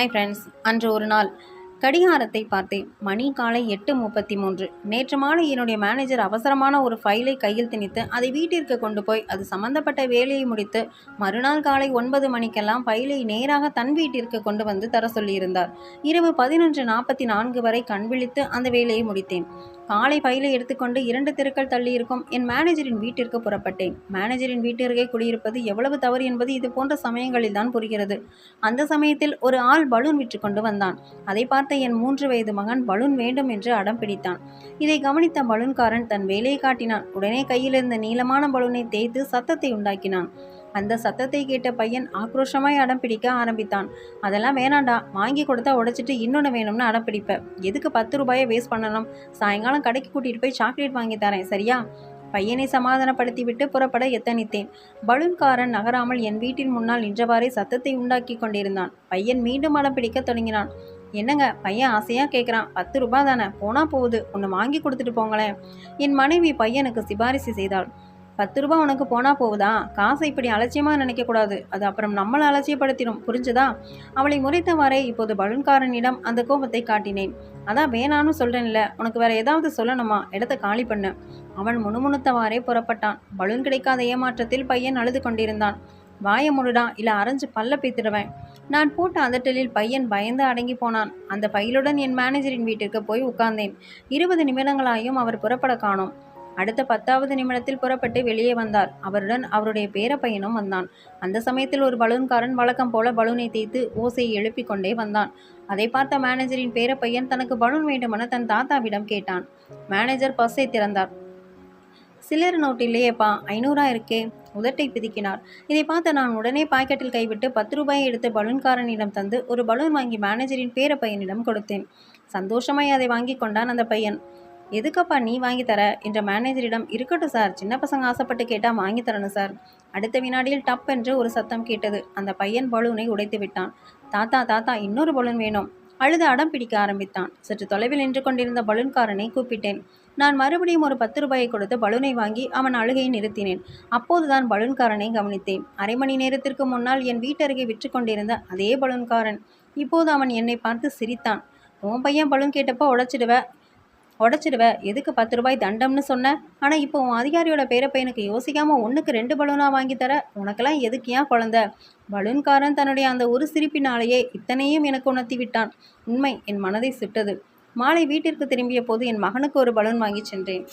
Hi friends அன்று ஒரு நாள். கடிகாரத்தை பார்த்தேன். மணி காலை எட்டு முப்பத்தி மூன்று நேற்று மாலை என்னுடைய மேனேஜர் அவசரமான ஒரு ஃபைலை கையில் திணித்து அதை வீட்டிற்கு கொண்டு போய் அது சம்பந்தப்பட்ட வேலையை முடித்து மறுநாள் காலை ஒன்பது மணிக்கெல்லாம் ஃபைலை நேராக தன் வீட்டிற்கு கொண்டு வந்து தர சொல்லியிருந்தார். இரவு பதினொன்று நாற்பத்தி நான்கு வரை கண்விழித்து அந்த வேலையை முடித்தேன். காலை ஃபைலை எடுத்துக்கொண்டு இரண்டு தெருக்கள் தள்ளியிருக்கும் என் மேனேஜரின் வீட்டிற்கு புறப்பட்டேன். மேனேஜரின் வீட்டிற்கே குடியிருப்பது எவ்வளவு தவறு என்பது இது போன்ற சமயங்களில் தான் புரிகிறது. அந்த சமயத்தில் ஒரு ஆள் பலூன் விற்று கொண்டு வந்தான். அதை பார்த்து என் மூன்று வயது மகன் பலூன் வேண்டும் என்று அடம் பிடித்தான். இதை கவனித்த பலூன்காரன் தன் வேலையை காட்டினான். உடனே கையில் இருந்த நீளமான பலூனை தேய்த்து சத்தத்தை உண்டாக்கினான். அந்த சத்தத்தை கேட்ட பையன் ஆக்ரோஷமாய் அடம் பிடிக்க ஆரம்பித்தான். அதெல்லாம் வேணாண்டா வாங்கி கொடுத்தா உடைச்சிட்டு இன்னொன்று வேணும்னு அடம் பிடிப்ப. எதுக்கு பத்து ரூபாயை வேஸ்ட் பண்ணணும்? சாயங்காலம் கடைக்கு கூட்டிகிட்டு போய் சாக்லேட் வாங்கி தரேன் சரியா? பையனை சமாதானப்படுத்தி விட்டு புறப்பட எத்தனித்தேன். பலூன்காரன் நகராமல் என் வீட்டின் முன்னால் நின்றவாறே சத்தத்தை உண்டாக்கி கொண்டிருந்தான். பையன் மீண்டும் அடம் பிடிக்க தொடங்கினான். என்னங்க பையன் ஆசையாக கேட்குறான் பத்து ரூபா தானே போனால் போகுது ஒன்று வாங்கி கொடுத்துட்டு போங்களேன். என் மனைவி பையனுக்கு சிபாரிசு செய்தாள். பத்து ரூபா உனக்கு போனால் போகுதா? காசை இப்படி அலட்சியமாக நினைக்கக்கூடாது அது அப்புறம் நம்மளை அலட்சியப்படுத்திடும். புரிஞ்சுதா? அவளை முறைத்தவாறே இப்போது பலூன்காரனிடம் அந்த கோபத்தை காட்டினேன். அதான் வேணான்னு சொல்கிறேன்ல உனக்கு வேற ஏதாவது சொல்லணுமா? இடத்த காலி பண்ணு. அவன் முணுமுணுத்தவாறே புறப்பட்டான். பலூன் கிடைக்காத ஏமாற்றத்தில் பையன் அழுது கொண்டிருந்தான். வாய முடுடா இல்லை அரைஞ்சு பல்ல பேத்துடுவேன். நான் போட்ட அதட்டலில் பையன் பயந்து அடங்கி போனான். அந்த பையலுடன் என் மேனேஜரின் வீட்டிற்கு போய் உட்கார்ந்தேன். இருபது நிமிடங்களாயும் அவர் புறப்பட காணோம். அடுத்த பத்தாவது நிமிடத்தில் புறப்பட்டு வெளியே வந்தார். அவருடன் அவருடைய பேரப்பையனும் வந்தான். அந்த சமயத்தில் ஒரு பலூன்காரன் வழக்கம் போல பலூனை தேய்த்து ஓசையை எழுப்பிக் கொண்டே வந்தான். அதை பார்த்த மேனேஜரின் பேரப்பையன் தனக்கு பலூன் வேண்டுமென தன் தாத்தாவிடம் கேட்டான். மேனேஜர் பஸ்ஸை திறந்தார். சில்லறை நோட்டு இல்லையேப்பா ஐநூறா இருக்கே. உதட்டை பிதுக்கினார். இதை பார்த்த நான் உடனே பாக்கெட்டில் கைவிட்டு பத்து ரூபாயை எடுத்து பலூன்காரனிடம் தந்து ஒரு பலூன் வாங்கி மேனேஜரின் பேர பையனிடம் கொடுத்தேன். சந்தோஷமாய் அதை வாங்கி கொண்டான் அந்த பையன். எதுக்கப்பா நீ வாங்கி தர? என்ற மேனேஜரிடம் இருக்கட்டும் சார் சின்ன பசங்க ஆசைப்பட்டு கேட்டால் வாங்கி தரணும் சார். அடுத்த வினாடியில் டப் என்று ஒரு சத்தம் கேட்டது. அந்த பையன் பலூனை உடைத்து விட்டான். தாத்தா தாத்தா இன்னொரு பலூன் வேணும். அழுது அடம் பிடிக்க ஆரம்பித்தான். சற்று தொலைவில் நின்று கொண்டிருந்த பலூன்காரனை கூப்பிட்டேன். நான் மறுபடியும் ஒரு பத்து ரூபாயை கொடுத்து பலூனை வாங்கி அவன் அழுகையை நிறுத்தினேன். அப்போதுதான் பலூன்காரனை கவனித்தேன். அரை மணி நேரத்திற்கு முன்னால் என் வீட்டருகே விற்று கொண்டிருந்த அதே பலூன்காரன். இப்போது அவன் என்னை பார்த்து சிரித்தான். உன் பையன் பலூன் கேட்டப்போ உடைச்சிடுவ. உடச்சிடுவ. எதுக்கு பத்து ரூபாய் தண்டம்னு சொன்ன? ஆனால் இப்போ உன் அதிகாரியோட பேரப்பையனுக்கு யோசிக்காமல் ஒன்றுக்கு ரெண்டு பலூனாக வாங்கி தர. உனக்கெல்லாம் எதுக்கு ஏன் குழந்த? பலூன்காரன் தன்னுடைய அந்த ஒரு சிரிப்பினாலேயே இத்தனையும் எனக்கு உணர்த்தி விட்டான். உண்மை என் மனதை சுட்டது. மாலை வீட்டிற்கு திரும்பிய போது என் மகனுக்கு ஒரு பலூன் வாங்கி சென்றேன்.